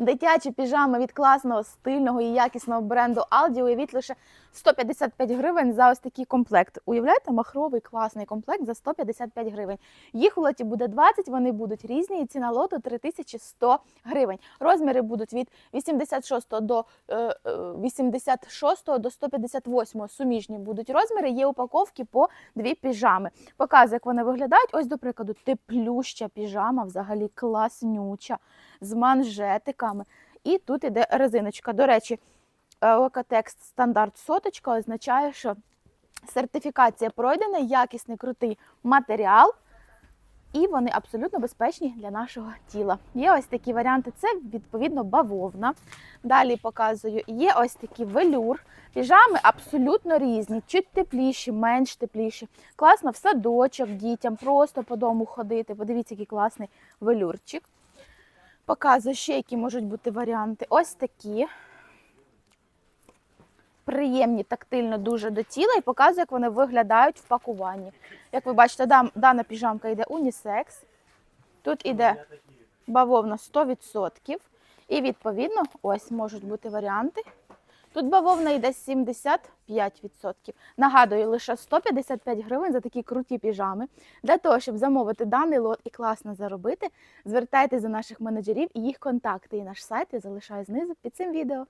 Дитячі піжами від класного, стильного і якісного бренду Aldi уявіть лише 155 гривень за ось такий комплект. Уявляєте, махровий класний комплект за 155 гривень. Їх у лоті буде 20, вони будуть різні, і ціна лоту 3100 гривень. Розміри будуть від 86 до е, е, 86 до 158 суміжні будуть розміри. Є упаковки по дві піжами. Показую, як вони виглядають. Ось, до прикладу, теплюща піжама, взагалі класнюча, з манжетиками. І тут іде резиночка. До речі, е, стандарт соточка означає, що сертифікація пройдена, якісний крутий матеріал. І вони абсолютно безпечні для нашого тіла. Є ось такі варіанти. Це відповідно бавовна. Далі показую. Є ось такий велюр. Піжами абсолютно різні, чуть тепліші, менш тепліші. Класно в садочок дітям, просто по дому ходити. Подивіться, який класний велюрчик. Показую ще, які можуть бути варіанти. Ось такі. Приємні тактильно дуже до тіла і показую, як вони виглядають в пакуванні. Як ви бачите, дана піжамка йде унісекс. Тут іде бавовна 100%. І відповідно, ось можуть бути варіанти. Тут бавовна йде 75%. Нагадую, лише 155 гривень за такі круті піжами. Для того, щоб замовити даний лот і класно заробити, звертайтеся до наших менеджерів і їх контакти. І наш сайт я залишаю знизу під цим відео.